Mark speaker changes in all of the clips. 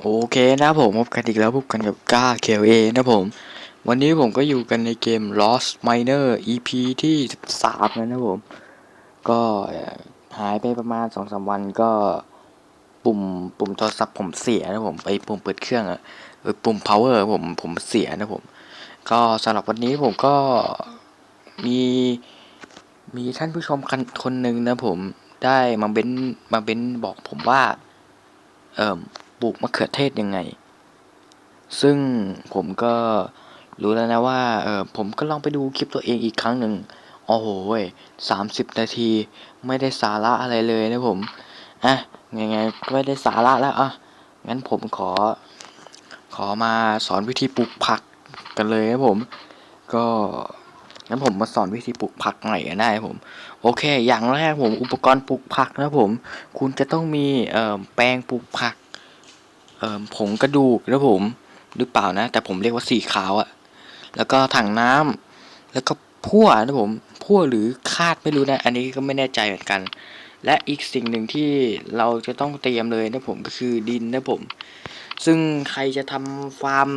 Speaker 1: โอเคนะผมพบกันอีกแล้วพบกันกับก้า KLA นะผม วันนี้ผมก็อยู่กันในเกม Lost Miner EP ที่ 13 แล้วนะผม ก็หายไปประมาณ 2-3 วันก็ปุ่มปุ่มโทรศัพท์ผมเสียนะผมไปปุ่มเปิดเครื่องอะปุ่ม power ผมผมเสียนะผม ก็สำหรับวันนี้ผมก็มีมีท่านผู้ชมกันคนหนึ่งนะผมได้มาเบ้นมาเบ้นบอกผมว่า เอ่อ ปลูกมะเขือเทศยังไง ซึ่งผมก็รู้แล้วนะว่าเออผมก็ลองไปดูคลิปตัวเองอีกครั้งหนึ่งโอ้โหสามสิบนาทีไม่ได้สาระอะไรเลยนะผมอะยังไงก็ไม่ได้สาระแล้วอะงั้นผมขอ ขอมาสอนวิธีปลูกผักกันเลยนะผม ก็งั้นผมมาสอนวิธีปลูกผักหน่อยก็ได้ผม โอเค อย่างแรกผมอุปกรณ์ปลูกผักนะผม คุณจะต้องมีเอ่อแปลงปลูกผัก ผงกระดูกนะผมหรือเปล่านะ แต่ผมเรียกว่าสีขาวอะแล้วก็ถังน้ำแล้วก็พั่วนะผมพั่วหรือคาดไม่รู้นะ อันนี้ก็ไม่แน่ใจเหมือนกัน และอีกสิ่งหนึ่งที่เราจะต้องเตรียมเลยนะผมก็คือดินนะผม ซึ่งใครจะทำฟาร์ม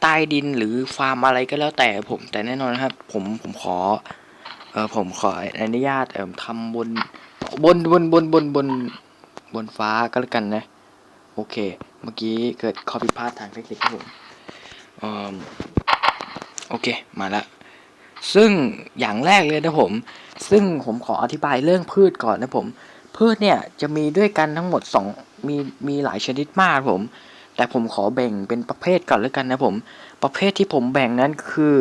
Speaker 1: ใต้ดินหรือฟาร์มอะไรก็แล้วแต่ผม แต่แน่นอนนะครับ ผมผมขอเออผมขออนุญาตเอ่อทำบนบนบนบนบนบนบนฟ้าก็แล้วกันนะ โอเค เมื่อกี้เกิดข้อผิดพลาดทางเทคนิคครับผมโอเค มาละ ซึ่งอย่างแรกเลยนะผม ซึ่งผมขออธิบายเรื่องพืชก่อนนะผม พืชเนี่ยจะมีด้วยกันทั้งหมดสองมีมีหลายชนิดมากผม แต่ผมขอแบ่งเป็นประเภทก่อนแล้วกันนะผม ประเภทที่ผมแบ่งนั้นคือ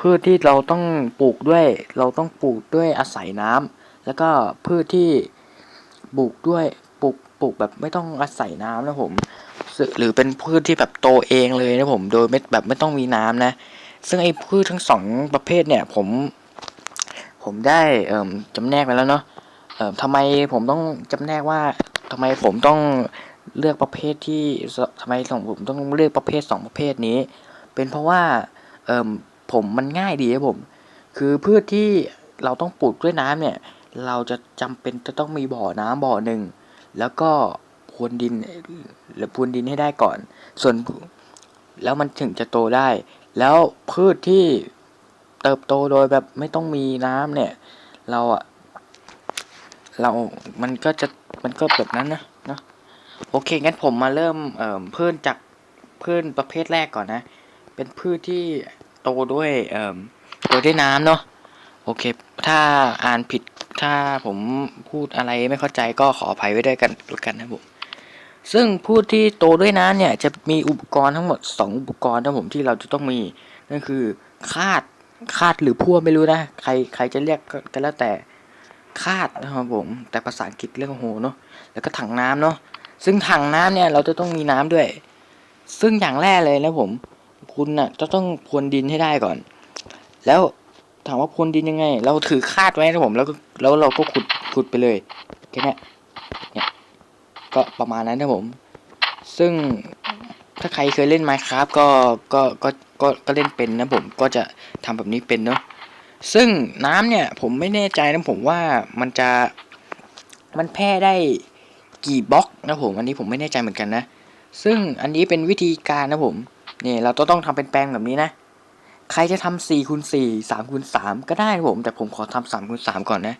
Speaker 1: พืชที่เราต้องปลูกด้วย เราต้องปลูกด้วยอาศัยน้ำแล้วก็พืชที่ปลูกด้วยปลูก ปลูกแบบไม่ต้องอาศัยน้ำนะผม หรือเป็นพืชที่แบบโตเองเลยนะผม โดยไม่แบบไม่ต้องมีน้ำนะ ซึ่งไอ้พืชทั้งสองประเภทเนี่ย ผม ผมได้เอ่อจำแนกไปแล้วเนาะเอ่อทำไมผมต้องจำแนกว่าทำไมผมต้องเลือกประเภทที่ทำไมของผมต้องเลือกประเภทสองประเภทนี้ เป็นเพราะว่าเอ่อผมมันง่ายดีครับผม คือพืชที่เราต้องปลูกด้วยน้ำเนี่ย เราจะจำเป็นจะต้องมีบ่อน้ำบ่อหนึ่ง แล้วก็พรวนดินหรือพรวนดินให้ได้ก่อน ส่วนแล้วมันถึงจะโตได้ แล้วพืชที่เติบโตโดยแบบไม่ต้องมีน้ำเนี่ย เราอะเรา มันก็จะ มันก็แบบนั้นนะเนาะ โอเค งั้นผมมาเริ่มเอ่อพืชจากพืชประเภทแรกก่อนนะ เป็นพืชที่โตด้วยเอ่อโตด้วยน้ำเนาะ โอเค ถ้าอ่านผิด ถ้าผมพูดอะไรไม่เข้าใจก็ขออภัยไว้ด้วยกันแล้วกันนะผม ซึ่งพืชที่โตด้วยน้ำเนี่ยจะมีอุปกรณ์ทั้งหมด 2 อุปกรณ์นะผมที่เราจะต้องมี นั่นคือคาด คาดหรือพั่วไม่รู้นะ ใครใครจะเรียกก็แล้วแต่ คาดนะครับผม แต่ภาษาอังกฤษเรียกว่าโหเนาะ แล้วก็ถังน้ำเนาะ ซึ่งถังน้ำเนี่ยเราจะต้องมีน้ำด้วย ซึ่งอย่างแรกเลยนะผม คุณน่ะจะต้องพรวนดินให้ได้ก่อน แล้ว ถามว่าพรวนดินยังไง เราถือคาดไว้นะผม แล้วก็แล้วเราก็ขุดขุดไปเลยแค่นี้เนี่ยก็ประมาณนั้นนะผม ซึ่งถ้าใครเคยเล่น Minecraft ก็ก็ก็ก็ก็เล่นเป็นนะผมก็จะทำแบบนี้เป็นเนาะซึ่งน้ำเนี่ยผมไม่แน่ใจนะผมว่ามันจะมันแพร่ได้กี่บล็อกนะผม อันนี้ผมไม่แน่ใจเหมือนกันนะ ซึ่งอันนี้เป็นวิธีการนะผมนี่เราต้องต้องทำเป็นแปลงแบบนี้นะ ใครจะทำสี่คูณสี่สามคูณสามก็ได้ผม แต่ผมขอทำสามคูณสามก่อนนะ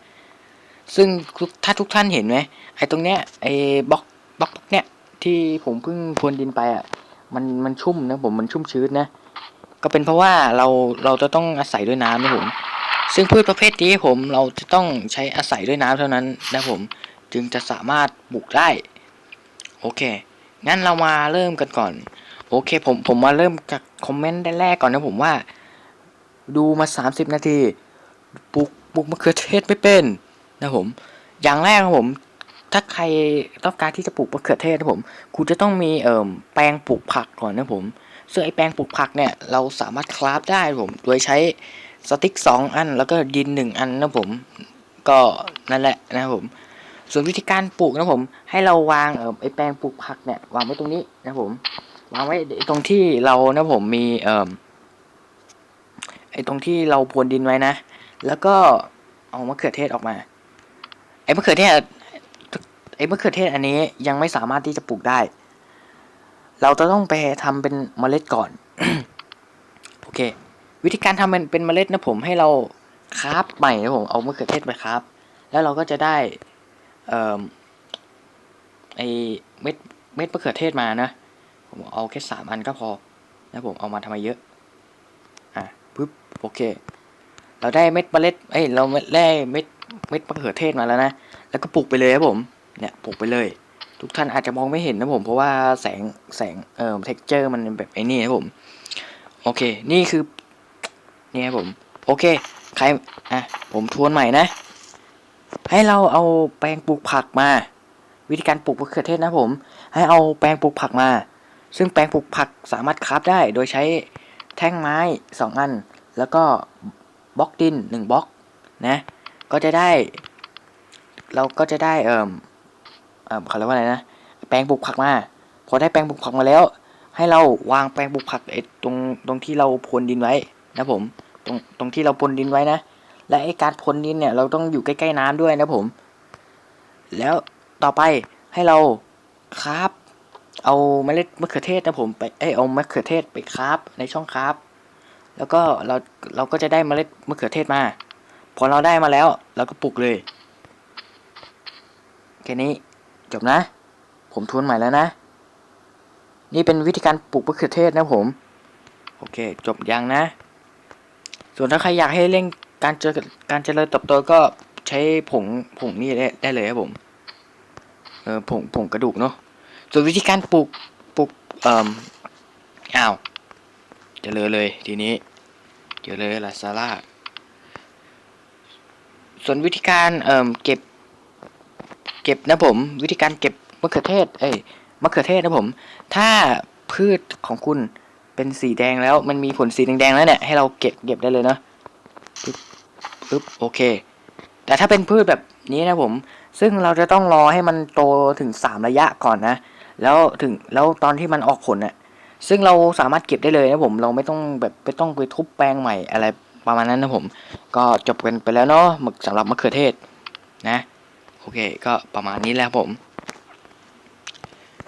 Speaker 1: ซึ่งถ้าทุกท่านเห็นไหมไอ้ตรงเนี้ยไอ้บล็อกบล็อกเนี้ยที่ผมเพิ่งพรวนดินไปอะ มันมันชุ่มนะผมมันชุ่มชื้นนะ ก็เป็นเพราะว่าเราเราจะต้องอาศัยด้วยน้ำนะผม ซึ่งพืชประเภทนี้ผมเราจะต้องใช้อาศัยด้วยน้ำเท่านั้นนะผมจึงจะสามารถปลูกได้ โอเค งั้นเรามาเริ่มกันก่อน โอเค ผมผมมาเริ่มจากคอมเมนต์แรกก่อนนะผมว่า ดูมา 30 นาทีปลูกปลูกมะเขือเทศไม่เป็นนะผม อย่างแรกนะผม ถ้าใครต้องการที่จะปลูกมะเขือเทศนะผม คุณจะต้องมีเอ่อแปลงปลูกผักก่อนนะผม ซึ่งไอแปลงปลูกผักเนี่ยเราสามารถคราฟได้ผม โดยใช้สติ๊กสองอันแล้วก็ดินหนึ่งอันนะผม ก็นั่นแหละนะผม ส่วนวิธีการปลูกนะผม ให้เราวางเอ่อไอแปลงปลูกผักเนี่ยวางไว้ตรงนี้นะผม วางไว้ตรงที่เรานะผมมีเอ่อ ไอตรงที่เราพรวนดินไว้นะ แล้วก็เอามะเขือเทศออกมา ไอมะเขือเทศไอมะเขือเทศอันนี้ยังไม่สามารถที่จะปลูกได้ เราจะต้องไปทำเป็นเมล็ดก่อน โอเค วิธีการทำเป็นเป็นเมล็ดนะผมให้เราคราฟใหม่นะผมเอามะเขือเทศไปคราฟแล้วเราก็จะได้เอ่อไอเม็ดเม็ดมะเขือเทศมานะ ผมเอาแค่สามอันก็พอนะผมเอามาทำไมเยอะ ปึ๊บโอเค เราได้เม็ดเมล็ดเอ้ยเราได้เม็ดเม็ดมะเขือเทศมาแล้วนะแล้วก็ปลูกไปเลยครับผมเนี่ยปลูกไปเลย ทุกท่านอาจจะมองไม่เห็นนะผม เพราะว่าแสงแสงเอ่อเท็กเจอร์มันแบบไอ้นี่ครับผมโอเค นี่คือนี่ครับผม โอเค ใครอะผมทวนใหม่นะ ให้เราเอาแปลงปลูกผักมา วิธีการปลูกมะเขือเทศนะผม ให้เอาแปลงปลูกผักมา ซึ่งแปลงปลูกผักสามารถคราฟได้โดยใช้ แท่งไม้สองอัน แล้วก็บล็อกดินหนึ่งบล็อกนะก็จะได้ เราก็จะได้เอ่อเอ่อเขาเรียกว่าอะไรนะแปลงปลูกผักมา พอได้แปลงปลูกผักมาแล้ว ให้เราวางแปลงปลูกผักไอ้ตรงตรงที่เราพรวนดินไว้นะผมตรงตรงที่เราพรวนดินไว้นะ และไอ้การพรวนดินเนี่ยเราต้องอยู่ใกล้ๆน้ำด้วยนะผม แล้วต่อไปให้เราคราฟ เอาเมล็ดมะเขือเทศนะผมไปเอ้ยเอามะเขือเทศไปคราฟในช่องคราฟแล้วก็เราเราก็จะได้เมล็ดมะเขือเทศมา พอเราได้มาแล้ว เราก็ปลูกเลยแค่นี้จบนะ ผมทวนใหม่แล้วนะ นี่เป็นวิธีการปลูกมะเขือเทศนะผม โอเค จบยังนะ ส่วนถ้าใครอยากให้เร่งการเจอการเจริญเติบโตก็ใช้ผงผงนี่ได้ได้เลยครับผม เออผงผงกระดูกเนาะ ส่วนวิธีการปลูกปลูกเอ่ออ้าวเจริญเลยทีนี้เจริญลาซาร่าส่วนวิธีการเอ่อเก็บ เก็บนะผม วิธีการเก็บมะเขือเทศ เอ้ยมะเขือเทศนะผม ถ้าพืชของคุณเป็นสีแดงแล้วมันมีผลสีแดงๆแล้วเนี่ยให้เราเก็บเก็บได้เลยเนาะปึ๊บปึ๊บโอเค แต่ถ้าเป็นพืชแบบนี้นะผม ซึ่งเราจะต้องรอให้มันโตถึงสามระยะก่อนนะ แล้วถึงแล้วตอนที่มันออกผลเนี่ยซึ่งเราสามารถเก็บได้เลยนะผมเราไม่ต้องแบบไม่ต้องไปทุบแปลงใหม่อะไรประมาณนั้นนะผม ก็จบกันไปแล้วเนาะสำหรับมะเขือเทศนะโอเคก็ประมาณนี้แล้วผม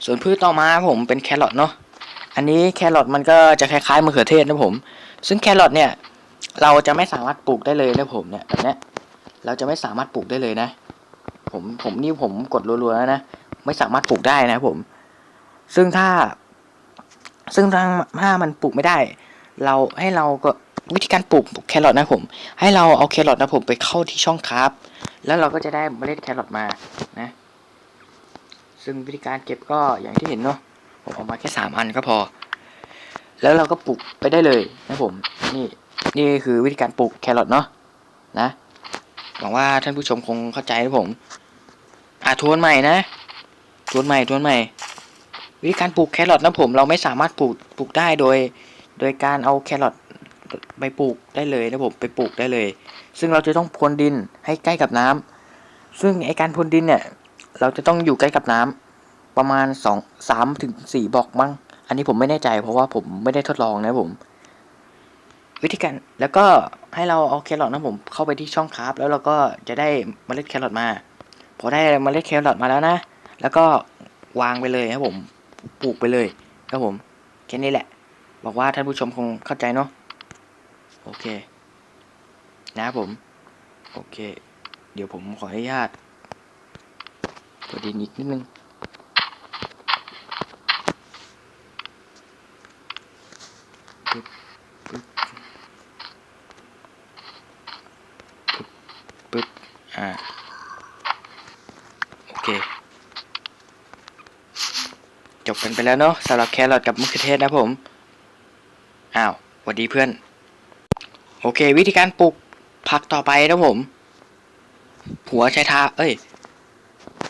Speaker 1: ส่วนพืชต่อมาผมเป็นแครอทเนาะอันนี้แครอทมันก็จะคล้ายๆมะเขือเทศนะผม ซึ่งแครอทเนี่ย เราจะไม่สามารถปลูกได้เลยนะผมเนี่ยแบบนี้เราจะไม่สามารถปลูกได้เลยนะ ผมผมนี่ผมกดรัวๆแล้วนะไม่สามารถปลูกได้นะผม ซึ่งถ้า ซึ่งถ้าถ้ามันปลูกไม่ได้ เราให้เราก็วิธีการปลูกแครอทนะผม ให้เราเอาแครอทนะผมไปเข้าที่ช่องคราฟแล้วเราก็จะได้เมล็ดแครอทมานะ ซึ่งวิธีการเก็บก็อย่างที่เห็นเนาะผมเอามาแค่สามอันก็พอ แล้วเราก็ปลูกไปได้เลยนะผม นี่นี่คือวิธีการปลูกแครอทเนาะนะหวังว่าท่านผู้ชมคงเข้าใจนะผม อะทวนใหม่นะ ทวนใหม่ทวนใหม่ วิธีการปลูกแครอทนะผมเราไม่สามารถปลูกปลูกได้โดย โดยการเอาแครอทไปปลูกได้เลยนะผมไปปลูกได้เลย ซึ่งเราจะต้องพรวนดินให้ใกล้กับน้ำซึ่งไอการพรวนดินเนี่ย เราจะต้องอยู่ใกล้กับน้ำประมาณสองสามถึงสี่บอกมั้งอันนี้ผมไม่แน่ใจเพราะว่าผมไม่ได้ทดลองนะผม วิธีการแล้วก็ให้เราเอาแครอทนะผมเข้าไปที่ช่องคราฟแล้วเราก็จะได้เมล็ดแครอทมาพอได้เมล็ดแครอทมาแล้วนะ แล้วก็วางไปเลยครับผม ปลูกไปเลยครับผมแค่นี้แหละ บอกว่าท่านผู้ชมคงเข้าใจเนาะโอเค นะครับผม โอเค เดี๋ยวผมขออนุญาตกดดินอีกนิดนึงปึ๊บปึ๊บปึ๊บปึ๊บอ่า โอเค จบกันไปแล้วเนาะสำหรับแครอทกับมะเขือเทศนะผม อ้าวสวัสดีเพื่อน โอเค วิธีการปลูกผักต่อไปนะผม หัวใช้ทาเอ้ย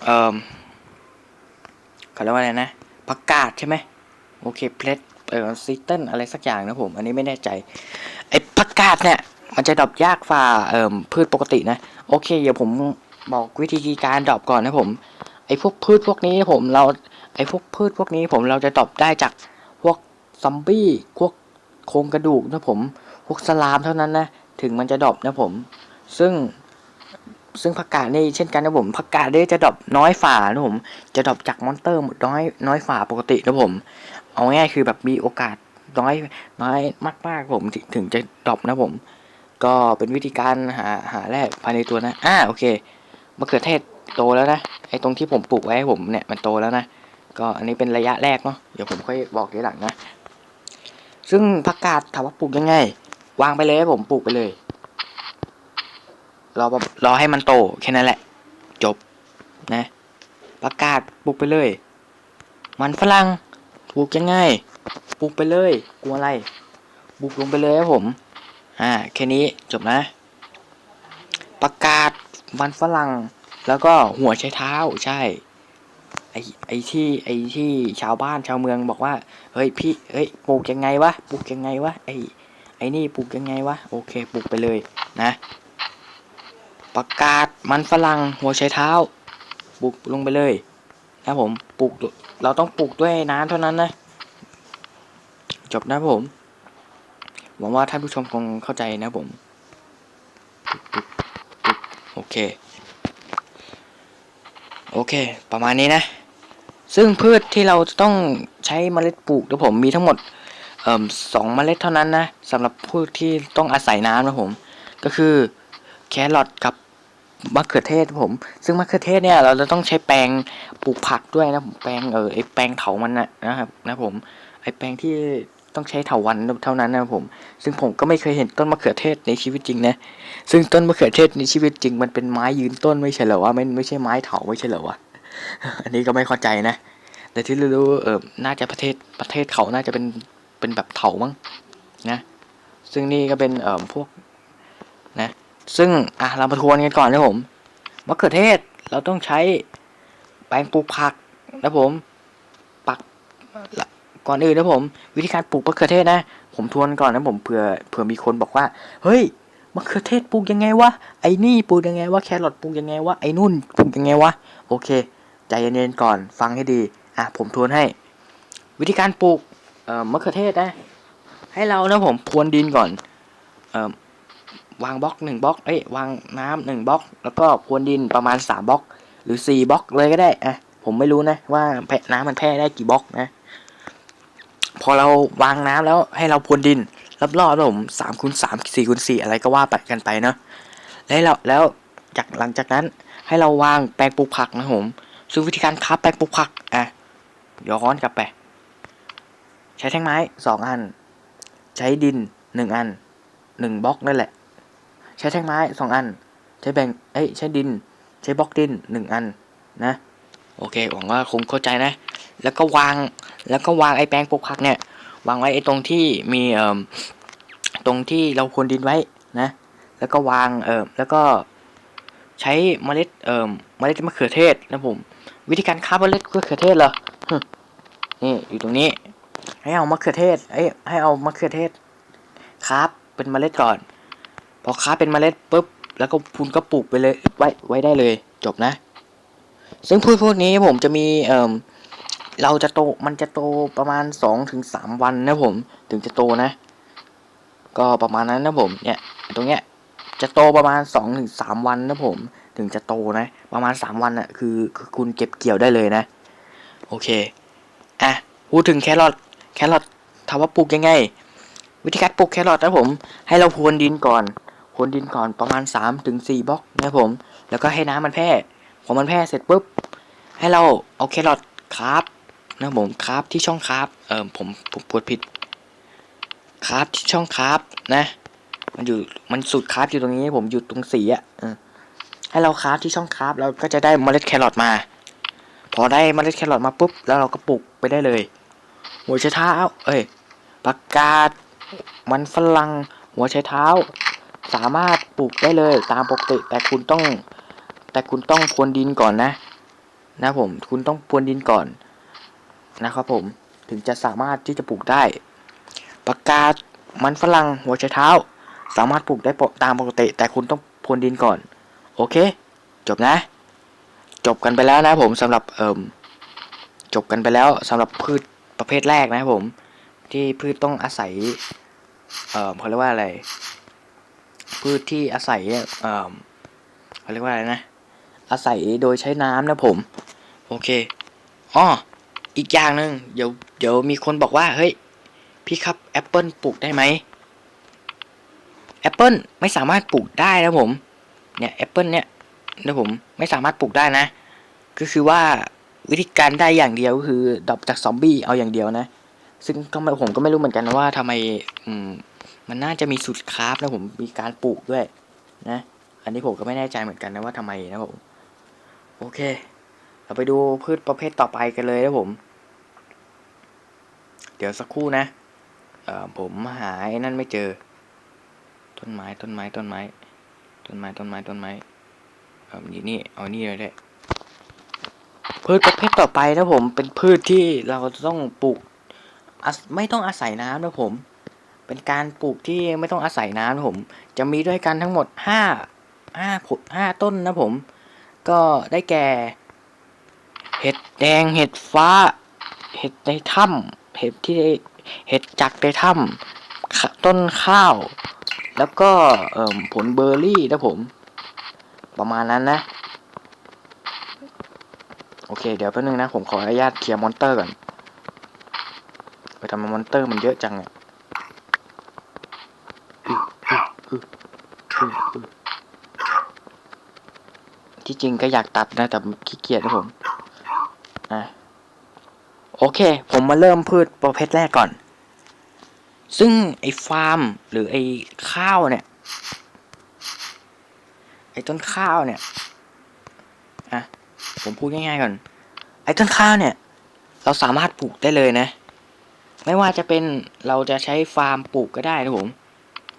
Speaker 1: เอ่อเขาเรียกว่าอะไรนะผักกาดใช่ไหมโอเคเพลสเอ่อซิเติ้ลอะไรสักอย่างนะผม อันนี้ไม่แน่ใจ ไอ้ผักกาดเนี่ย มันจะดรอปยากฝ่าเอ่อพืชปกตินะ โอเค เดี๋ยวผมบอกวิธีการดรอปก่อนนะผม ไอ้พวกพืชพวกนี้ผมเราไอ้พวกพืชพวกนี้ผมเราจะดรอปได้จากพวกซอมบี้พวกโครงกระดูกนะผมพวกสลามเท่านั้นนะถึงมันจะดรอปนะผม ซึ่งซึ่งผักกาดนี่เช่นกันนะผมผักกาดนี่จะดรอปน้อยฝ่านะผมจะดรอปจากมอนเตอร์น้อยน้อยฝ่าปกตินะผม เอาง่ายคือแบบมีโอกาสน้อยน้อยมากๆผมถึงถึงจะดรอปนะผม ก็เป็นวิธีการหาหาแร่ภายในตัวนะอ่าโอเคมะเขือเทศ โตแล้วนะไอ้ตรงที่ผมปลูกไว้ให้ผมเนี่ยมันโตแล้วนะก็อันนี้เป็นระยะแรกเนาะเดี๋ยวผมค่อยบอกทีหลังนะ ซึ่งผักกาดถามว่าปลูกยังไง วางไปเลยให้ผมปลูกไปเลยรอแบบรอให้มันโตแค่นั้นแหละ จบนะประกาศปลูกไปเลย มันฝรั่งปลูกยังไงปลูกไปเลยกลัวอะไรปลูกลงไปเลยครับผมอ่าแค่นี้จบนะ ประกาศมันฝรั่ง แล้วก็หัวใช้เท้าใช่ ไอไอที่ไอที่ชาวบ้านชาวเมืองบอกว่า เฮ้ยพี่เฮ้ยปลูกยังไงวะปลูกยังไงวะไอไอนี่ปลูกยังไงวะโอเคปลูกไปเลยนะประกาศมันฝรั่งหัวไชเท้าปลูกลงไปเลยนะผมปลูกเราต้องปลูกด้วยน้ำเท่านั้นนะจบนะผมหวังว่าท่านผู้ชมคงเข้าใจนะผมโอเค โอเค ประมาณนี้นะ ซึ่งพืชที่เราจะต้องใช้เมล็ดปลูกนะผมมีทั้งหมดเอ่อสองเมล็ดเท่านั้นนะสำหรับพืชที่ต้องอาศัยน้ำนะผม ก็คือแครอทกับมะเขือเทศผม ซึ่งมะเขือเทศเนี่ยเราจะต้องใช้แปลงปลูกผักด้วยนะผมแปลงเออไอแปลงเถามันนะนะครับนะผมไอแปลงที่ ต้องใช้เถาวันเท่านั้นนะผม ซึ่งผมก็ไม่เคยเห็นต้นมะเขือเทศในชีวิตจริงนะ ซึ่งต้นมะเขือเทศในชีวิตจริง มันเป็นไม้ยืนต้นไม่ใช่เหรอวะไม่ไม่ใช่ไม้เถาไม่ใช่เหรอวะ อันนี้ก็ไม่เข้าใจนะ แต่ที่รู้เออน่าจะประเทศประเทศเขาน่าจะเป็นเป็นแบบเถามั้งนะ ซึ่งนี่ก็เป็นเอ่อพวกนะ ซึ่งอะเรามาทวนกันก่อนนะผมมะเขือเทศเราต้องใช้แปลงปลูกผักนะผมปักละ ก่อนอื่นนะผม วิธีการปลูกมะเขือเทศนะ ผมทวนก่อนนะผมเผื่อเผื่อมีคนบอกว่า เฮ้ยมะเขือเทศปลูกยังไงวะไอ้นี่ปลูกยังไงวะแครอทปลูกยังไงวะไอ้นุ่นปลูกยังไงวะโอเค ใจเย็นๆก่อนฟังให้ดีอะผมทวนให้ วิธีการปลูกเอ่อมะเขือเทศนะ ให้เรานะผมพรวนดินก่อนเอ่อวางบล็อกหนึ่งบล็อกเอ้ยวางน้ำหนึ่งบล็อก แล้วก็พรวนดินประมาณสามบล็อก หรือสี่บล็อกเลยก็ได้อะผมไม่รู้นะว่าแผ่น้ำมันแพร่ได้กี่บล็อกนะ พอเราวางน้ำแล้วให้เราพรวนดินรอบๆแล้วผมสามคูณสามสี่คูณสี่อะไรก็ว่าไปกันไปเนาะแล้วเราแล้วจากหลังจากนั้นให้เราวางแปลงปลูกผักนะผมซึ่งวิธีการคับแปลงปลูกผักอะย้อนกลับไป ใช้แท่งไม้สองอัน ใช้ดินหนึ่งอันหนึ่งบล็อกนั่นแหละ ใช้แท่งไม้สองอัน ใช้แบ่งเอ้ยใช้ดิน ใช้บล็อกดินหนึ่งอันนะ โอเคหวังว่าคงเข้าใจนะ แล้วก็วางแล้วก็วางไอ้แปลงปลูกผักเนี่ย วางไว้ไอ้ตรงที่มีเอ่อตรงที่เราควรดินไว้นะ แล้วก็วางเอ่อแล้วก็ใช้เมล็ดเอ่อเมล็ดมะเขือเทศนะผม วิธีการคับเมล็ดมะเขือเทศเหรอนี่อยู่ตรงนี้ ให้เอามะเขือเทศเอ้ให้เอามะเขือเทศครับเป็นเมล็ดก่อน พอครับเป็นเมล็ดปุ๊บแล้วก็คุณก็ปลูกไปเลยไว้ไว้ได้เลยจบนะ ซึ่งพืชพวกนี้ผมจะมีเอ่อ เราจะโตมันจะโตประมาณสองถึงสามวันนะผม ถึงจะโตนะ ก็ประมาณนั้นนะผมเนี่ยตรงเนี้ยจะโตประมาณสองถึงสามวันนะผม ถึงจะโตนะ ประมาณสามวันอะคือคือคุณเก็บเกี่ยวได้เลยนะ โอเคอะพูดถึงแครอทแครอทถามว่าปลูกยังไง วิธีการปลูกแครอทนะผม ให้เราพรวนดินก่อนพรวนดินก่อนประมาณสามถึงสี่บล็อกนะผม แล้วก็ให้น้ำมันแพร่พอมันแพร่เสร็จปุ๊บให้เราเอาแครอทคราฟ นะผมคราฟที่ช่องคราฟเออผมผมพูดผิดคราฟที่ช่องคราฟนะ มันอยู่มันสุดคราฟอยู่ตรงนี้ผมอยู่ตรงสีอะให้เราคราฟที่ช่องคราฟเราก็จะได้เมล็ดแครอทมา พอได้เมล็ดแครอทมาปุ๊บแล้วเราก็ปลูกไปได้เลยหัวไชเท้า เอ้ยประกาศมันฝรั่งหัวไชเท้า สามารถปลูกได้เลยตามปกติแต่คุณต้อง แต่คุณต้องพรวนดินก่อนนะ นะผมคุณต้องพรวนดินก่อน นะครับผมถึงจะสามารถที่จะปลูกได้ประกาศมันฝรั่งหัวไชเท้า สามารถปลูกได้ตามปกติ แต่คุณต้องพรวนดินก่อน โอเค จบนะ จบกันไปแล้วนะผมสำหรับเอ่มจบกันไปแล้วสำหรับพืชประเภทแรกนะครับผม ที่พืชต้องอาศัยเอ่อเขาเรียกว่าอะไร พืชที่อาศัยเอ่อเขาเรียกว่าอะไรนะ อาศัยโดยใช้น้ำนะผม โอเคอ๋อ อีกอย่างหนึ่งเดี๋ยวเดี๋ยวมีคนบอกว่า เฮ้ย พี่ครับแอปเปิลปลูกได้ไหมแอปเปิลไม่สามารถปลูกได้นะผม เนี่ยแอปเปิลเนี่ยนะผมไม่สามารถปลูกได้นะ ก็คือว่าวิธีการได้อย่างเดียวคือดรอปจากซอมบี้เอาอย่างเดียวนะ ซึ่งก็ผมก็ไม่รู้เหมือนกันว่าทำไมอืมมันน่าจะมีสูตรคราฟนะผมมีการปลูกด้วยนะ อันนี้ผมก็ไม่แน่ใจเหมือนกันนะว่าทำไมนะผม โอเค เราไปดูพืชประเภทต่อไปกันเลยนะผม ดี๋ยวสักครู่นะผมหาไอ้นั่นไม่เจอ ต้นไม้ต้นไม้ต้นไม้ ต้นไม้ต้นไม้ต้นไม้เอ่อนี่นี่เอานี่เลยได้พืชประเภทต่อไปนะผมเป็นพืชที่เราต้องปลูกไม่ต้องอาศัยน้ำนะผม เป็นการปลูกที่ไม่ต้องอาศัยน้ำนะผม จะมีด้วยกันทั้งหมดห้าห้าผลห้าต้นนะผม ก็ได้แก่ เห็ดแดงเห็ดฟ้า เห็ดในถ้ำ เห็ดที่เห็ดจากในถ้ำต้นข้าว แล้วก็ผลเบอร์รี่นะผม ประมาณนั้นนะ โอเค เดี๋ยวแป๊บนึงนะ ผมขออนุญาตเคลียร์มอนเตอร์ก่อนไปทำมอนเตอร์มันเยอะจังเนี่ยที่จริงก็อยากตัดนะ แต่ขี้เกียจนะผม อะ โอเค ผมมาเริ่มพืชประเภทแรกก่อน ซึ่งไอ้ฟาร์มหรือไอ้ข้าวเนี่ย ไอ้ต้นข้าวเนี่ย อะ ผมพูดง่ายๆก่อน ไอ้ต้นข้าวเนี่ย เราสามารถปลูกได้เลยนะ ไม่ว่าจะเป็นเราจะใช้ฟาร์มปลูกก็ได้นะผม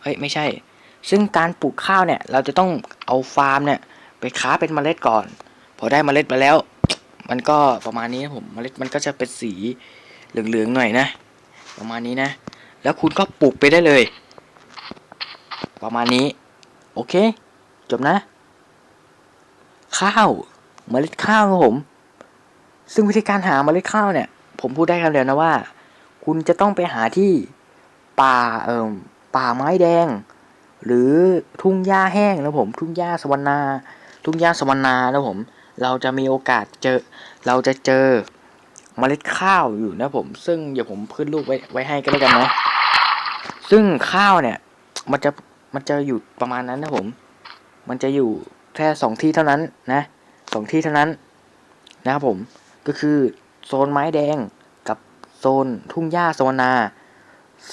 Speaker 1: เฮ้ยไม่ใช่ ซึ่งการปลูกข้าวเนี่ย เราจะต้องเอาฟาร์มเนี่ย ไปค้าเป็นเมล็ดก่อน พอได้เมล็ดมาแล้ว มันก็ประมาณนี้นะผมเมล็ดมันก็จะเป็นสีเหลืองๆหน่อยนะ ประมาณนี้นะ แล้วคุณก็ปลูกไปได้เลย ประมาณนี้ โอเค จบนะ ข้าวเมล็ดข้าวครับผม ซึ่งวิธีการหาเมล็ดข้าวเนี่ย ผมพูดได้คำเดียวนะว่า คุณจะต้องไปหาที่ป่าเอ่มป่าไม้แดง หรือทุ่งหญ้าแห้งนะผม ทุ่งหญ้าสวรรณาทุ่งหญ้าสวรรณานะผม เราจะมีโอกาสเจอ เราจะเจอเมล็ดข้าวอยู่นะผม ซึ่งเดี๋ยวผมขึ้นรูปไว้ไว้ให้ก็แล้วกันนะ ซึ่งข้าวเนี่ย มันจะมันจะอยู่ประมาณนั้นนะผม มันจะอยู่แค่สองที่เท่านั้นนะสองที่เท่านั้นนะครับผม ก็คือโซนไม้แดงกับโซนทุ่งหญ้าโซนา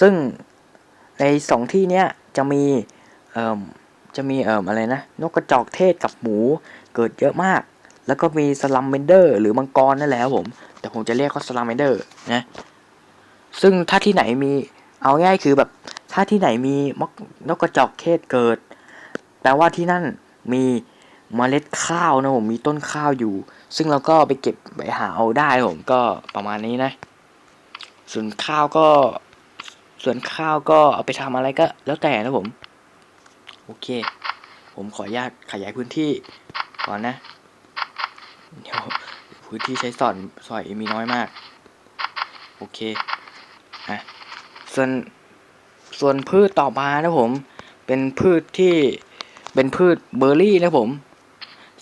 Speaker 1: ซึ่งในสองที่เนี้ยจะมีเอ่มจะมีเอ่มอะไรนะ นกกระจอกเทศกับหมูเกิดเยอะมาก แล้วก็มีสลัมเมนเดอร์หรือมังกรนั่นแหละครับผม แต่ผมจะเรียกเขาสลัมเมนเดอร์นะ ซึ่งถ้าที่ไหนมีเอาง่ายคือแบบ ถ้าที่ไหนมีมกนกกระจอกเทศเกิด แปลว่าที่นั่นมีเมล็ดข้าวนะผมมีต้นข้าวอยู่ ซึ่งเราก็ไปเก็บไปหาเอาได้ผมก็ประมาณนี้นะ ส่วนข้าวก็ส่วนข้าวก็เอาไปทำอะไรก็ แล้วแต่นะผม โอเค ผมขออนุญาตขยายพื้นที่ก่อนนะ เดี๋ยวพื้นที่ใช้สอนสอยมีน้อยมาก โอเคอะส่วนส่วนพืชต่อมานะผม เป็นพืชที่เป็นพืชเบอร์รี่นะผม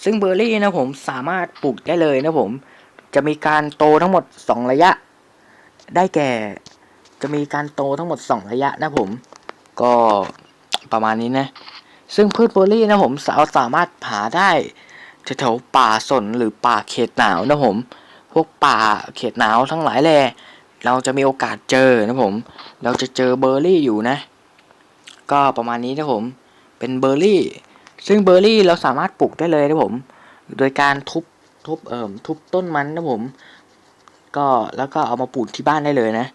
Speaker 1: ซึ่งเบอร์รี่นะผมสามารถปลูกได้เลยนะผม จะมีการโตทั้งหมด 2 ระยะ ได้แก่ จะมีการโตทั้งหมด 2 ระยะนะผม ก็ประมาณนี้นะ ซึ่งพืชเบอร์รี่นะผมสาสามารถหาได้ แถวๆป่าสนหรือป่าเขตหนาวนะผม พวกป่าเขตหนาวทั้งหลายแหละเราจะมีโอกาสเจอนะผม เราจะเจอเบอร์รี่อยู่นะ ก็ประมาณนี้นะผม เป็นเบอร์รี่ ซึ่งเบอร์รี่เราสามารถปลูกได้เลยนะผม โดยการทุบ ทุบเอ่ม ทุบต้นมันนะผม ก็แล้วก็เอามาปลูกที่บ้านได้เลยนะ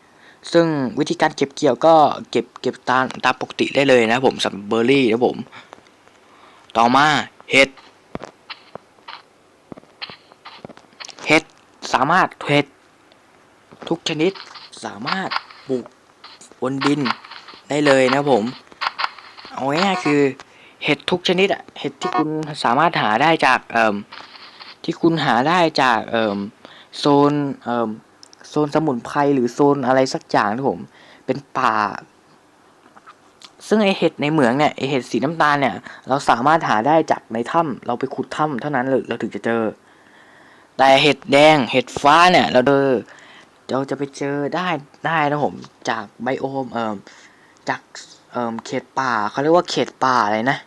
Speaker 1: ซึ่งวิธีการเก็บเกี่ยวก็เก็บเก็บตามตามปกติได้เลยนะผมสำหรับเบอร์รี่นะผม ต่อมาเห็ด เห็ดสามารถเห็ดทุกชนิดสามารถปลูกบนดินได้เลยนะผม เอาง่ายๆคือเห็ดทุกชนิดอะเห็ดที่คุณสามารถหาได้จากเอ่มที่คุณหาได้จากเอ่มโซนเอ่มโซนสมุนไพรหรือโซนอะไรสักอย่างนะผม เป็นป่า ซึ่งไอเห็ดในเหมืองเนี่ยไอเห็ดสีน้ำตาลเนี่ย เราสามารถหาได้จากในถ้ำเราไปขุดถ้ำเท่านั้นเลยเราถึงจะเจอ แต่เห็ดแดง เห็ดฟ้าเนี่ย เราเจอเราจะไปเจอได้ได้นะผม จากไบโอมเอ่อจากเอ่อเขตป่าเขาเรียกว่าเขตป่าอะไรนะ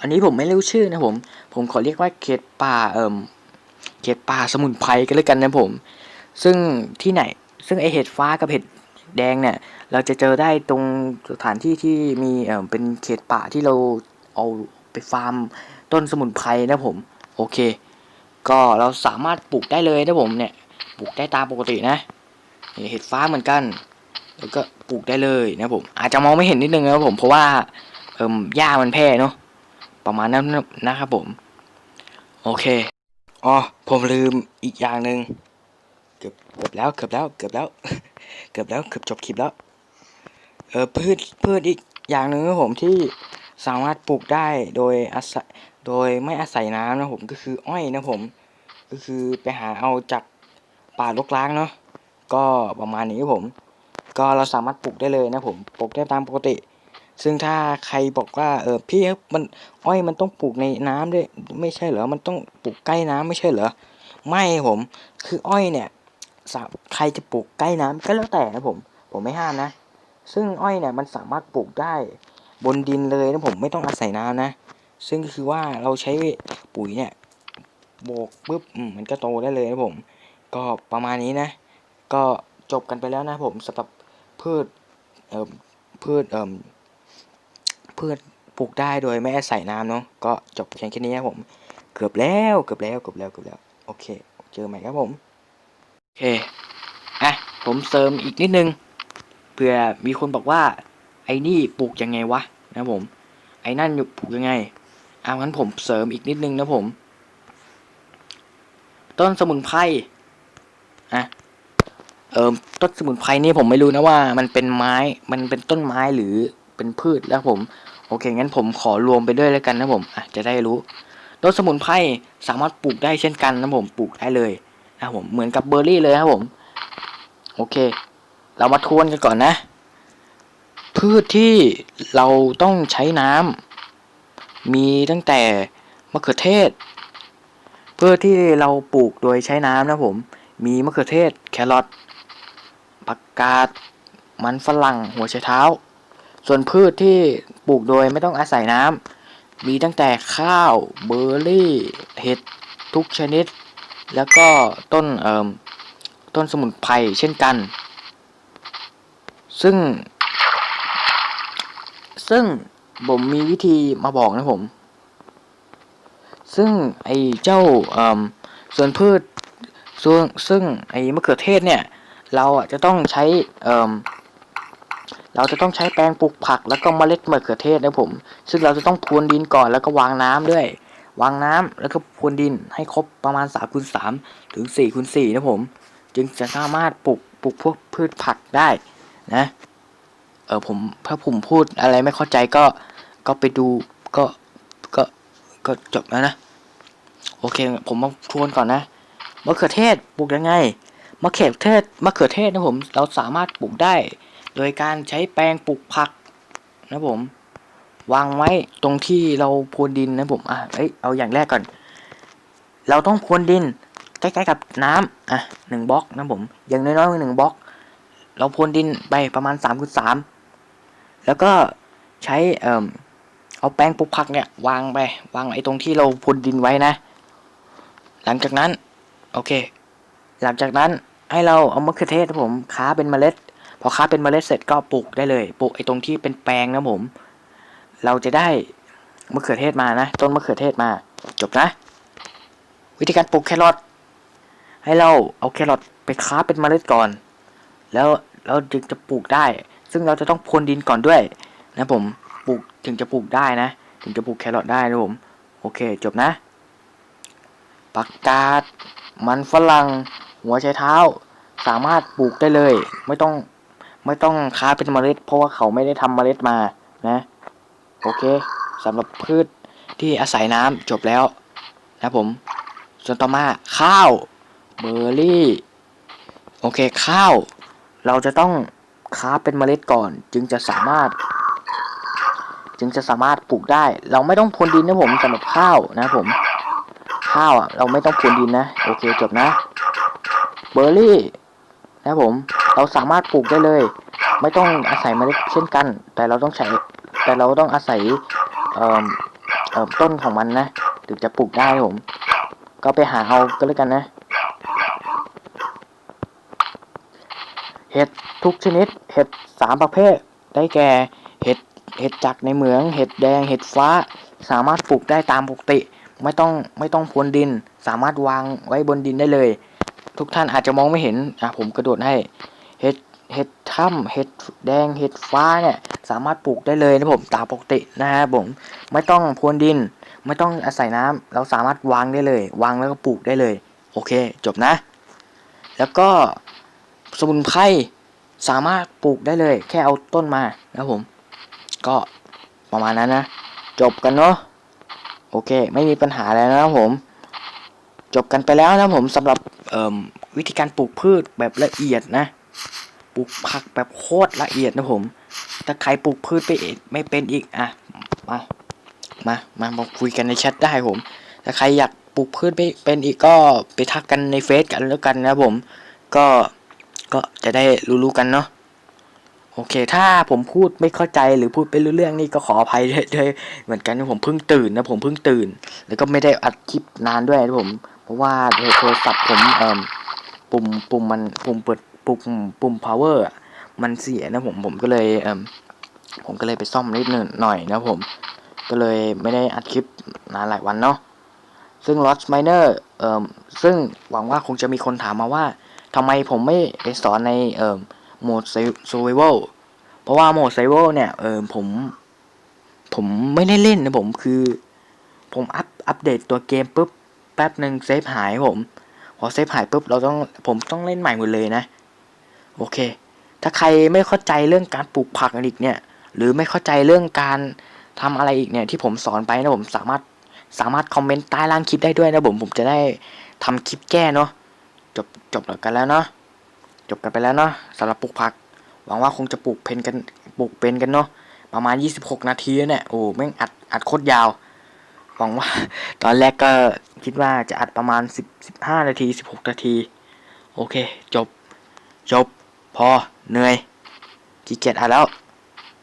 Speaker 1: อันนี้ผมไม่รู้ชื่อนะผม ผมขอเรียกว่าเขตป่าเอ่อเขตป่าสมุนไพรกันเลยกันนะผม ซึ่งที่ไหน ซึ่งไอเห็ดฟ้ากับเห็ดแดงเนี่ย เราจะเจอได้ตรงสถานที่ที่มีเอ่อเป็นเขตป่าที่เราเอาไปฟาร์มต้นสมุนไพรนะผม โอเค ก็เราสามารถปลูกได้เลยนะผมเนี่ยปลูกได้ตามปกตินะเห็ดฟ้าเหมือนกันแล้วก็ปลูกได้เลยนะผมอาจจะมองไม่เห็นนิดนึงนะผมเพราะว่าเอ่มหญ้ามันแพร่เนาะประมาณนั้นนะครับผมโอเคอ๋อผมลืมอีกอย่างหนึ่งเกือบเกือบแล้วเกือบแล้วเกือบแล้วเกือบแล้วเกือบจบคลิปแล้วเออพืชพืชอีกอย่างหนึ่งครับผมที่สามารถปลูกได้โดยอาศัย โดยไม่อาศัยน้ำนะผมก็คืออ้อยนะผม ก็คือไปหาเอาจากป่ารกร้างเนาะก็ประมาณนี้ผม ก็เราสามารถปลูกได้เลยนะผมปลูกได้ตามปกติ ซึ่งถ้าใครบอกว่าเออพี่มันอ้อยมันต้องปลูกในน้ำด้วยไม่ใช่เหรอมันต้องปลูกใกล้น้ำไม่ใช่เหรอไม่ผม คืออ้อยเนี่ยสาใครจะปลูกใกล้น้ำก็แล้วแต่นะผม ผมไม่ห้ามนะ ซึ่งอ้อยเนี่ยมันสามารถปลูกได้บนดินเลยนะผมไม่ต้องอาศัยน้ำนะ ซึ่งก็คือว่าเราใช้ปุ๋ยเนี่ยโบกปุ๊บมมันก็โตได้เลยนะผม ก็ประมาณนี้นะ ก็จบกันไปแล้วนะผมสำหรับพืชเอ่อพืชเอ่อพืชปลูกได้โดยไม่อาศัยน้ำเนาะก็จบเพียงแค่นี้ครับผม เกือบแล้วเกือบแล้วเกือบแล้วเกือบแล้วโอเค เจอใหม่ครับผมโอเคอะผมเสริมอีกนิดนึงเผื่อมีคนบอกว่าไอ้นี่ปลูกยังไงวะนะผม ไอ้นั่นปลูกยังไง เอางั้นผมเสริมอีกนิดนึงนะผม ต้นสมุนไพรอะเออต้นสมุนไพรนี่ผมไม่รู้นะว่า มันเป็นไม้มันเป็นต้นไม้หรือเป็นพืชแล้วผม โอเคงั้นผมขอรวมไปด้วยแล้วกันนะผมอะจะได้รู้ต้นสมุนไพรสามารถปลูกได้เช่นกันนะผมปลูกได้เลยนะผมเหมือนกับเบอร์รี่เลยครับผม โอเค เรามาทวนกันก่อนนะ พืชที่เราต้องใช้น้ำ มีตั้งแต่มะเขือเทศ เพืชที่เราปลูกโดยใช้น้ำนะผม มีมะเขือเทศ แครอทผักกาดมันฝรั่งหัวไชเท้า ส่วนพืชที่ปลูกโดยไม่ต้องอาศัยน้ำมีตั้งแต่ข้าวเบอร์รี่ เห็ดทุกชนิด แล้วก็ต้นเอ่มต้นสมุนไพรเช่นกัน ซึ่ง ซึ่ง ผมมีวิธีมาบอกนะผม ซึ่งไอเจ้าส่วนพืชส่วนซึ่งไอมะเขือเทศเนี่ย เราอะจะต้องใช้เอ่มเราจะต้องใช้แปลงปลูกผักแล้วก็เมล็ดมะเขือเทศนะผม ซึ่งเราจะต้องพรวนดินก่อนแล้วก็วางน้ำด้วย วางน้ำแล้วก็พรวนดินให้ครบประมาณ3คูณ3ถึง4คูณ4นะผม จึงจะสามารถปลูกปลูกพวกพืชผักได้นะ เออผมถ้าผมพูดอะไรไม่เข้าใจก็ก็ไปดูก็ก็ก็จบแล้วนะ โอเค ผมมาทวนก่อนนะมะเขือเทศปลูกยังไงมะเขือเทศมะเขือเทศนะผมเราสามารถปลูกได้ โดยการใช้แปลงปลูกผักนะผม วางไว้ตรงที่เราพรวนดินนะผมอะเอ้ยเอาอย่างแรกก่อน เราต้องพรวนดินใกล้ๆกับน้ำอะหนึ่งบล็อกนะผมอย่างน้อยๆหนึ่งบล็อก เราพรวนดินไปประมาณสามคูณสาม แล้วก็ใช้เอ่อเอาแป้งปลูกผักเนี่ยวางไปวางไอ้ตรงที่เราพรวนดินไว้นะ หลังจากนั้นโอเค หลังจากนั้นให้เราเอามะเขือเทศนะผมค้าเป็นเมล็ด พอค้าเป็นเมล็ดเสร็จก็ปลูกได้เลยปลูกไอ้ตรงที่เป็นแปลงนะผม เราจะได้มะเขือเทศมานะ ต้นมะเขือเทศมา จบนะ วิธีการปลูกแครอทให้เราเอาแครอทไปค้าเป็นเมล็ดก่อน แล้วเราจึงจะปลูกได้ ซึ่งเราจะต้องพรวนดินก่อนด้วย นะผมปลูกถึงจะปลูกได้นะ ถึงจะปลูกแครอทได้นะผม โอเคจบนะผักกาดมันฝรั่งหัวไชเท้า สามารถปลูกได้เลย ไม่ต้องไม่ต้องค้าเป็นเมล็ด เพราะว่าเขาไม่ได้ทำเมล็ดมานะ โอเคสำหรับพืชที่อาศัยน้ำจบแล้วนะผม ส่วนต่อมาข้าวเบอร์รี่ โอเคข้าว เราจะต้อง ค้าเป็นเมล็ดก่อน จึงจะสามารถ จึงจะสามารถปลูกได้ เราไม่ต้องพรวนดินนะผมสำหรับข้าวนะผม ข้าวอะ เราไม่ต้องพรวนดินนะ โอเคจบนะ เบอร์รี่ นะผม เราสามารถปลูกได้เลย ไม่ต้องอาศัยเมล็ดเช่นกัน แต่เราต้องใช้แต่เราต้องอาศัยเอ่อเอ่อต้นของมันนะถึงจะปลูกได้ผม ก็ไปหาเอาก็แล้วกันนะ เห็ด ทุกชนิด เห็ดสามประเภท ได้แก่ เห็ด เห็ดจากในเหมือง เห็ดแดง เห็ดฟ้า สามารถปลูกได้ตามปกติ ไม่ต้อง ไม่ต้องพรวนดิน สามารถวางไว้บนดินได้เลย ทุกท่านอาจจะมองไม่เห็น อะผมกระโดดให้ เห็ด เห็ดถ้ำเห็ดแดง เห็ดฟ้าเนี่ย สามารถปลูกได้เลยนะผมตามปกตินะครับผม ไม่ต้องพรวนดิน ไม่ต้องอาศัยน้ำเราสามารถวางได้เลย วางแล้วก็ปลูกได้เลย โอเค จบนะ แล้วก็สมุนไพร สามารถปลูกได้เลย แค่เอาต้นมานะผม ก็ประมาณนั้นนะ จบกันเนาะโอเค ไม่มีปัญหาแล้วนะผม จบกันไปแล้วนะผมสำหรับวิธีการปลูกพืชแบบละเอียดนะ ปลูกผักแบบโคตรละเอียดนะผม ถ้าใครปลูกพืชไปเองไม่เป็นอีกอะมามามามาคุยกันในแชทได้ผม ถ้าใครอยากปลูกพืชไปเป็นอีกก็ไปทักกันในเฟซกันแล้วกันนะผม ก็ ก็จะได้รู้ๆกันเนาะโอเค ถ้าผมพูดไม่เข้าใจหรือพูดไปรู้เรื่องนี่ก็ขออภัยด้วยวยเหมือนกันผมเพิ่งตื่นนะผมเพิ่งตื่น แล้วก็ไม่ได้อัดคลิปนานด้วยนะผม เพราะว่าโทรศัพท์ผมเอ่อปุ่มปุ่มมันปุ่มเปิดปุ่มปุ่ม power มันเสียนะผมผมก็เลยเอ่อผมก็เลยไปซ่อมนิดหน่อยหน่อยนะผม ก็เลยไม่ได้อัดคลิปนานหลายวันเนาะซึ่ง Lost Miner เอ่อซึ่งหวังว่าคงจะมีคนถามมาว่า ทำไมผมไม่ไปสอนในเอ่อโหมด Survival เพราะว่าโหมด Survival เนี่ยเออผมผมไม่ได้เล่นนะผมคือ ผมอัพอัปเดตตัวเกมปุ๊บแป๊บหนึ่งเซฟหายผม พอเซฟหายปุ๊บเราต้องผมต้องเล่นใหม่หมดเลยนะ โอเค ถ้าใครไม่เข้าใจเรื่องการปลูกผักอีกเนี่ย หรือไม่เข้าใจเรื่องการทำอะไรอีกเนี่ยที่ผมสอนไปนะผมสามารถสามารถคอมเมนต์ใต้ล่างคลิปได้ด้วยนะผมผมจะได้ทำคลิปแก้เนาะ จบจบกันแล้วเนาะจบกันไปแล้วเนาะสำหรับปลูกผัก หวังว่าคงจะปลูกเพนกันปลูกเป็นกันเนาะประมาณ 26 นาทีเนี่ยโอ้แม่งอัดอัดโคตรยาว หวังว่า ตอนแรกก็คิดว่าจะอัดประมาณ 10 15 นาที 16 นาที โอเค จบ จบ พอเหนื่อยขี้เกียจอ่านแล้ว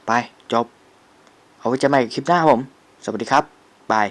Speaker 1: ไปจบ เอาไว้เจะใหม่คลิปหน้าผม สวัสดีครับ บาย